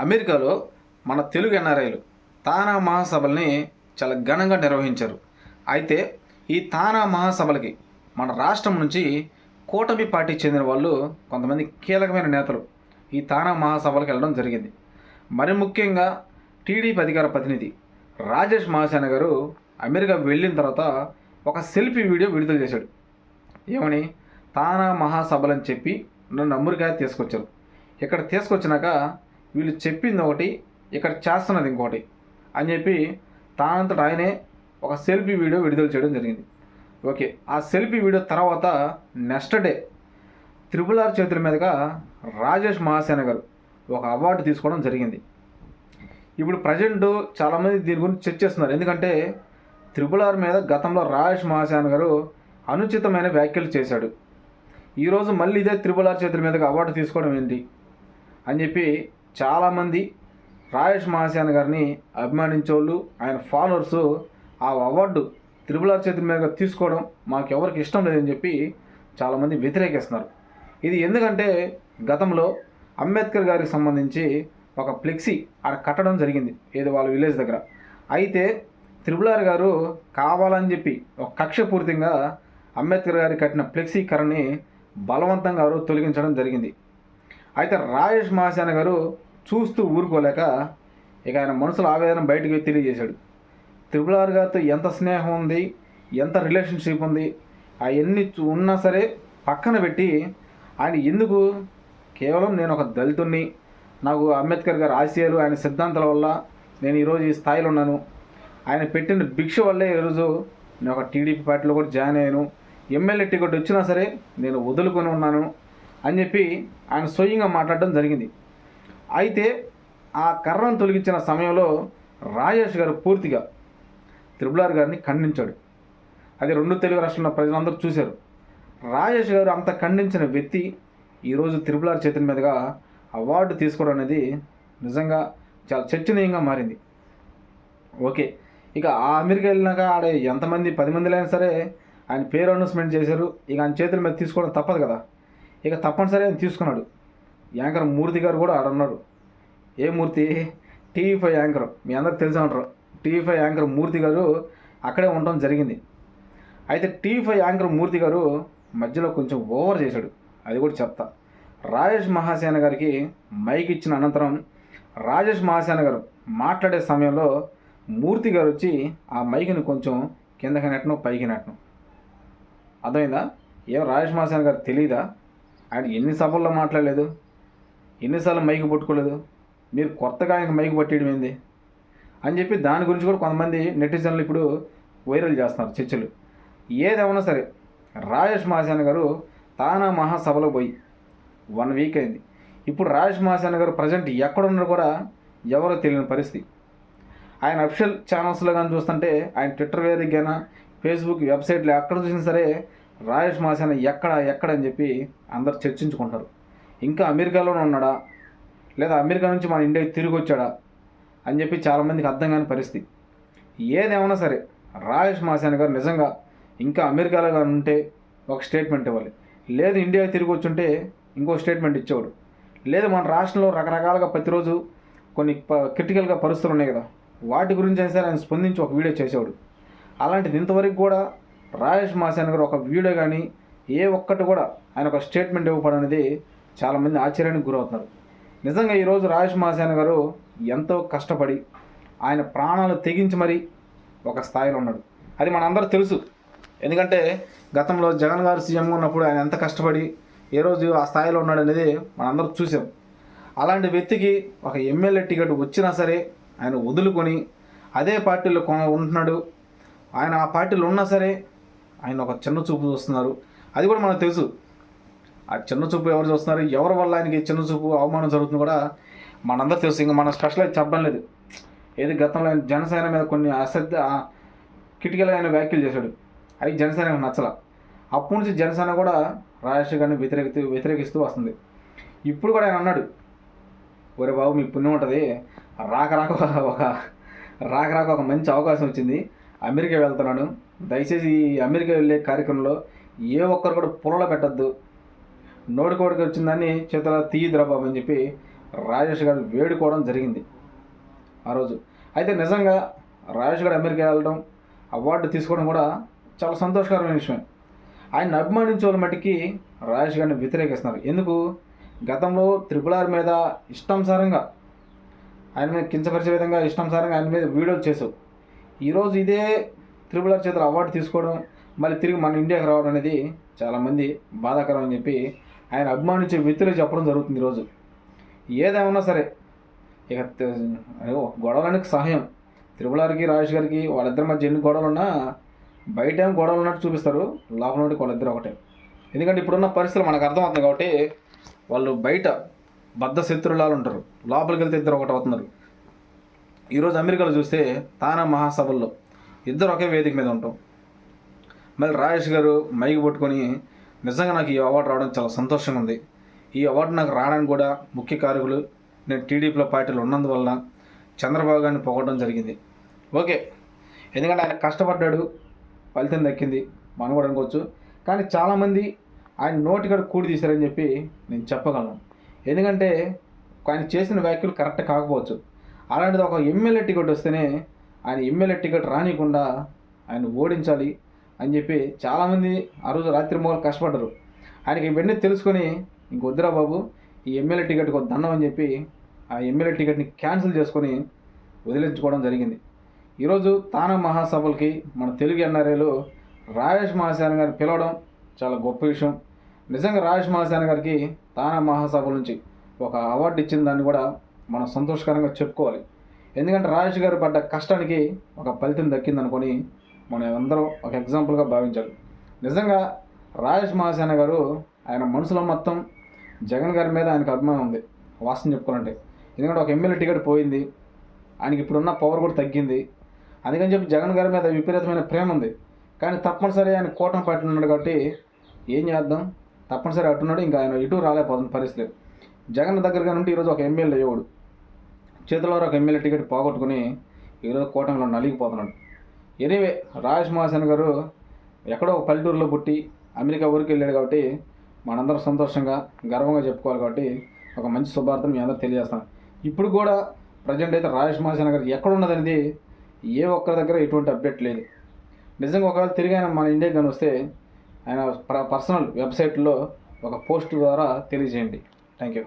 అమెరికాలో మన తెలుగు ఎన్ఆర్ఐలు తానా మహాసభల్ని చాలా ఘనంగా నిర్వహించారు. అయితే ఈ తానా మహాసభలకి మన రాష్ట్రం నుంచి కూటమి పార్టీ చెందిన వాళ్ళు కొంతమంది కీలకమైన నేతలు ఈ తానా మహాసభలకు వెళ్ళడం జరిగింది. మరి ముఖ్యంగా టీడీపీ అధికార ప్రతినిధి రాజేష్ మహాసేన గారు అమెరికా వెళ్ళిన తర్వాత ఒక సెల్ఫీ వీడియో విడుదల చేశాడు. ఏమని? తానా మహాసభలని చెప్పి నన్ను అమెరికా తీసుకొచ్చారు. ఇక్కడ తీసుకొచ్చినాక వీళ్ళు చెప్పింది ఒకటి ఇక్కడ చేస్తున్నది ఇంకోటి అని చెప్పి తానంతట ఆయనే ఒక సెల్ఫీ వీడియో విడుదల చేయడం జరిగింది. ఓకే ఆ సెల్ఫీ వీడియో తర్వాత నెక్స్ట్ డే త్రిపుల్ ఆర్ చేతుల మీదుగా రాజేష్ మహాసేన గారు ఒక అవార్డు తీసుకోవడం జరిగింది. ఇప్పుడు ప్రజెంట్ చాలామంది దీని గురించి చర్చిస్తున్నారు ఎందుకంటే త్రిపుల్ ఆర్ మీద గతంలో రాజేష్ మహాసేన గారు అనుచితమైన వ్యాఖ్యలు చేశాడు. ఈరోజు మళ్ళీ ఇదే త్రిపుల్ ఆర్ చేతుల మీదుగా అవార్డు తీసుకోవడం ఏంటి అని చెప్పి చాలామంది రాజేష్ మహాసేన గారిని అభిమానించేవాళ్ళు ఆయన ఫాలోవర్స్ ఆ అవార్డు త్రిపుల ఆర్ చేతుల మీద తీసుకోవడం మాకు ఎవరికి ఇష్టం లేదని చెప్పి చాలామంది వ్యతిరేకిస్తున్నారు. ఇది ఎందుకంటే గతంలో అంబేద్కర్ గారికి సంబంధించి ఒక ఫ్లెక్సీ ఆడ కట్టడం జరిగింది ఏదో వాళ్ళ విలేజ్ దగ్గర. అయితే త్రిపుల్ ఆర్ గారు కావాలని చెప్పి ఒక కక్షపూరితంగా అంబేద్కర్ గారి కట్టిన ఫ్లెక్సీ కర్రని బలవంతంగా తొలగించడం జరిగింది. అయితే రాజేష్ మహాసేన గారు చూస్తూ ఊరుకోలేక ఇక ఆయన మనసులో ఆవేదన బయటకు తెలియజేశాడు. త్రిపుల్ ఆర్ గారితో ఎంత స్నేహం ఉంది ఎంత రిలేషన్షిప్ ఉంది అవన్నీ చూ- ఉన్నా సరే పక్కన పెట్టి ఆయన ఎందుకు కేవలం నేను ఒక దళితుణ్ణి నాకు అంబేద్కర్ గారి ఆశయాలు ఆయన సిద్ధాంతాల వల్ల నేను ఈరోజు ఈ స్థాయిలో ఉన్నాను. ఆయన పెట్టిన భిక్ష వల్లే ఈరోజు నేను ఒక టీడీపీ పార్టీలో కూడా జాయిన్ అయ్యాను. ఎమ్మెల్యే టికెట్ వచ్చినా సరే నేను వదులుకొని ఉన్నాను అని చెప్పి ఆయన స్వయంగా మాట్లాడడం జరిగింది. అయితే ఆ కర్రను తొలగించిన సమయంలో రాజేష్ గారు పూర్తిగా త్రిబులార్ ఆర్ గారిని ఖండించాడు. అది రెండు తెలుగు రాష్ట్రాల ప్రజలందరూ చూశారు. రాజేష్ గారు అంత ఖండించిన వ్యక్తి ఈరోజు త్రిబులార్ ఆర్ చేతుల మీదుగా అవార్డు తీసుకోవడం అనేది నిజంగా చాలా చర్చనీయంగా మారింది. ఓకే ఇక ఆ అమెరికా వెళ్ళినాక ఆడ ఎంతమంది పది మందిలైనా సరే ఆయన పేరు అనౌన్స్మెంట్ చేశారు. ఇక ఆయన చేతుల మీద తీసుకోవడం తప్పదు కదా. ఇక తప్పనిసరి ఆయన తీసుకున్నాడు. యాంకర్ మూర్తి గారు కూడా ఆడున్నాడు ఏ మూర్తి? TV five anchor. మీ అందరికి తెలిసే ఉంటారు. టీవీ ఫైవ్ యాంకర్ మూర్తి గారు అక్కడే ఉండడం జరిగింది. అయితే టీవీ ఫైవ్ యాంకర్ మూర్తి గారు మధ్యలో కొంచెం ఓవర్ చేశాడు. అది కూడా చెప్తా. రాజేష్ మహాసేన గారికి మైక్ ఇచ్చిన అనంతరం రాజేష్ మహాసేన గారు మాట్లాడే సమయంలో మూర్తి గారు వచ్చి ఆ మైక్ని కొంచెం కిందకి నెట్టను పైకి నెట్టను. అర్థమైందా? ఏం రాజేష్ మహాసేన గారు తెలియదా ఆయన ఎన్ని సభల్లో మాట్లాడలేదు? ఎన్నిసార్లు మైకి పట్టుకోలేదు? మీరు కొత్తగా ఆయనకు మైకి పట్టేయడం ఏంది? అని చెప్పి దాని గురించి కూడా కొంతమంది నెటిజన్లు ఇప్పుడు వైరల్ చేస్తున్నారు చర్చలు. ఏదేమన్నా సరే రాజేష్ మహాసేన గారు తానా మహాసభలో పోయి వన్ వీక్ అయింది. ఇప్పుడు రాజేష్ మహాసేన గారు ప్రజెంట్ ఎక్కడున్నారో కూడా ఎవరో తెలియని పరిస్థితి. ఆయన అఫిషియల్ ఛానల్స్లో కానీ చూస్తుంటే ఆయన ట్విట్టర్ వేదికైనా ఫేస్బుక్ వెబ్సైట్లో ఎక్కడ చూసినా సరే రాజేష్ మహాసేన ఎక్కడ ఎక్కడ అని చెప్పి అందరు చర్చించుకుంటారు ఇంకా అమెరికాలోనే ఉన్నాడా? లేదా అమెరికా నుంచి మన ఇండియాకి తిరిగి వచ్చాడా? అని చెప్పి చాలామందికి అర్థం కాని పరిస్థితి. ఏదేమైనా సరే రాజేష్ మహాసేన గారు నిజంగా ఇంకా అమెరికాలో కానీ ఉంటే ఒక స్టేట్మెంట్ ఇవ్వాలి. లేదు ఇండియాకి తిరిగి వచ్చుంటే ఇంకో స్టేట్మెంట్ ఇచ్చేవాడు. లేదు మన రాష్ట్రంలో రకరకాలుగా ప్రతిరోజు కొన్ని ప- క్రిటికల్గా పరిస్థితులు ఉన్నాయి కదా. వాటి గురించి అయినా సరే ఆయన స్పందించి ఒక వీడియో చేసేవాడు. అలాంటిది ఇంతవరకు కూడా రాజేష్ మహాసేన గారు ఒక వీడియో కానీ ఏ ఒక్కటి కూడా ఆయన ఒక స్టేట్మెంట్ ఇవ్వడం అనేది చాలామంది ఆశ్చర్యానికి గురవుతున్నారు నిజంగా ఈరోజు రాజేష్ మహాసేన గారు ఎంతో కష్టపడి ఆయన ప్రాణాలు తెగించి మరీ ఒక స్థాయిలో ఉన్నాడు. అది మనందరూ తెలుసు. ఎందుకంటే గతంలో జగన్ గారు సీఎంగా ఉన్నప్పుడు ఆయన ఎంత కష్టపడి ఏ రోజు ఆ స్థాయిలో ఉన్నాడు అనేది మనందరూ చూసాం అలాంటి వ్యక్తికి ఒక ఎమ్మెల్యే టికెట్ వచ్చినా సరే ఆయన వదులుకొని అదే పార్టీలో కొ- ఉంటున్నాడు. ఆయన ఆ పార్టీలో ఉన్నా సరే ఆయన ఒక చిన్న చూపు చూస్తున్నారు. అది కూడా మనకు తెలుసు. ఆ చిన్న చూపు ఎవరు చూస్తున్నారు? ఎవరి వల్ల ఆయనకి చిన్న చూపు అవమానం జరుగుతుంది కూడా మనందరూ తెలుసు. ఇంకా మనం స్పెషల్ అయితే చెప్పడం లేదు. ఏది గతంలో ఆయన జనసేన మీద కొన్ని అశ్రద్ధ కిటికీలు ఆయన వ్యాఖ్యలు చేశాడు. అవి జనసేనకు నచ్చల. అప్పటి నుంచి జనసేన కూడా రాజశేఖర్ గారిని వ్యతిరేకిస్తూ వ్యతిరేకిస్తూ వస్తుంది. ఇప్పుడు కూడా ఆయన అన్నాడు. ఒరే బాబు మీకు పుణ్యం ఉంటుంది. రాక రాక ఒక రాక రాక ఒక మంచి అవకాశం వచ్చింది. అమెరికా వెళ్తున్నాను. దయచేసి ఈ అమెరికా వెళ్ళే కార్యక్రమంలో ఏ ఒక్కరు కూడా పొలలో పెట్టద్దు. నోటికోడికి వచ్చిందని చేతుల తీయి బాబు అని చెప్పి రాజేష్ గారు వేడుకోవడం జరిగింది ఆ రోజు. అయితే నిజంగా రాజేష్ గారు అమెరికా వెళ్ళడం అవార్డు తీసుకోవడం కూడా చాలా సంతోషకరమైన విషయం. ఆయన అభిమానించే వాళ్ళ మట్టికి రాజేష్ గారిని వ్యతిరేకిస్తున్నారు. ఎందుకు? గతంలో త్రిపుల్ ఆర్ మీద ఇష్టానుసారంగా ఆయన మీద కించపరిచే విధంగా ఇష్టానుసారంగా ఆయన మీద వీడియోలు చేసావు ఈరోజు ఇదే త్రిపుల్ ఆర్ చేతులు అవార్డు తీసుకోవడం మళ్ళీ తిరిగి మన ఇండియాకి రావడం అనేది చాలామంది బాధాకరం అని చెప్పి ఆయన అభిమానించే వ్యక్తులు చెప్పడం జరుగుతుంది ఈరోజు ఏదేమన్నా సరే ఇక గొడవలనికి సహాయం. త్రిపులారికి రాజేష్ గారికి వాళ్ళిద్దరి మధ్య ఎన్ని గొడవలు ఉన్నా బయట ఏం గొడవలు ఉన్నట్టు చూపిస్తారు. లోపల నుండి వాళ్ళిద్దరు ఒకటే. ఎందుకంటే ఇప్పుడున్న పరిస్థితులు మనకు అర్థమవుతుంది కాబట్టి వాళ్ళు బయట బద్ధ శత్రులాలు ఉంటారు. లోపలికి వెళ్తే ఇద్దరు ఒకటి అవుతున్నారు. ఈరోజు అమెరికాలో చూస్తే తానా మహాసభల్లో ఇద్దరు ఒకే వేదిక మీద ఉంటాం. మళ్ళీ రాజేష్ గారు మైకి పట్టుకొని నిజంగా నాకు ఈ అవార్డు రావడం చాలా సంతోషంగా ఉంది. ఈ అవార్డు నాకు రావడానికి కూడా ముఖ్య కారకులు నేను టీడీపీలో పార్టీలు ఉన్నందువలన చంద్రబాబు గారిని పొగడడం జరిగింది. ఓకే. ఎందుకంటే ఆయన కష్టపడ్డాడు ఫలితం దక్కింది మనం కూడా అనుకోవచ్చు. కానీ చాలామంది ఆయన నోటికాడ కూడి తీశారని చెప్పి నేను చెప్పగలను. ఎందుకంటే ఆయన చేసిన వ్యాఖ్యలు కరెక్ట్ కాకపోవచ్చు. అలాంటిది ఒక ఎమ్మెల్యే టికెట్ వస్తేనే ఆయన ఎమ్మెల్యే టికెట్ రానియకుండా ఆయన ఓడించాలి అని చెప్పి చాలామంది ఆ రోజు రాత్రి మూలు కష్టపడ్డారు. ఆయనకి ఇవన్నీ తెలుసుకొని ఇంకొద్దురా బాబు ఈ ఎమ్మెల్యే టికెట్కి ఒక దండం అని చెప్పి ఆ ఎమ్మెల్యే టికెట్ని క్యాన్సిల్ చేసుకొని వదిలించుకోవడం జరిగింది. ఈరోజు తానా మహాసభలకి మన తెలుగు ఎన్ఆర్ఏలు రాజేష్ మహాసేన గారిని పిలవడం చాలా గొప్ప విషయం. నిజంగా రాజేష్ మహాసేన గారికి తానా మహాసభల నుంచి ఒక అవార్డు ఇచ్చిన దాన్ని కూడా మనం సంతోషకరంగా చెప్పుకోవాలి. ఎందుకంటే రాజేష్ గారు పడ్డ కష్టానికి ఒక ఫలితం దక్కిందనుకొని మనం అందరం ఒక ఎగ్జాంపుల్గా భావించాలి. నిజంగా రాజేష్ మహాసేన గారు ఆయన మనసులో మొత్తం జగన్ గారి మీద ఆయనకు అభిమానం ఉంది వాస్తవం చెప్పుకోవాలంటే. ఎందుకంటే ఒక ఎమ్మెల్యే టికెట్ పోయింది ఆయనకి ఇప్పుడున్న పవర్ కూడా తగ్గింది. అందుకని చెప్పి జగన్ గారి మీద విపరీతమైన ప్రేమ ఉంది. కానీ తప్పనిసరి ఆయన కూటమి పార్టీలో ఉన్నాడు కాబట్టి ఏం చేద్దాం? తప్పనిసరి అట్టున్నాడు ఇంకా ఆయన ఇటు రాలేకపోతుంది పరిస్థితి. జగన్ దగ్గరగా నుండి ఈరోజు ఒక ఎమ్మెల్యే అయ్యేవాడు చేతిలో ఒక ఎమ్మెల్యే టికెట్ పోగొట్టుకుని ఈరోజు కూటమిలో నలిగిపోతున్నాడు. ఎనీవే రాజ్ మహాసేన్ గారు ఎక్కడో ఒక పల్లెటూరులో పుట్టి అమెరికా ఊరికి వెళ్ళాడు కాబట్టి మనందరం సంతోషంగా గర్వంగా చెప్పుకోవాలి కాబట్టి ఒక మంచి శుభార్థం మీ అందరూ తెలియజేస్తాను. ఇప్పుడు కూడా ప్రజెంట్ అయితే రాజేష్ మహాసేన గారు ఎక్కడ ఉన్నదనేది ఏ ఒక్కరి దగ్గర ఎటువంటి అప్డేట్ లేదు. నిజంగా ఒకవేళ తిరిగి ఆయన మన ఇండియాకి కానీ వస్తే ఆయన పర్సనల్ వెబ్సైట్లో ఒక పోస్ట్ ద్వారా తెలియజేయండి. Thank you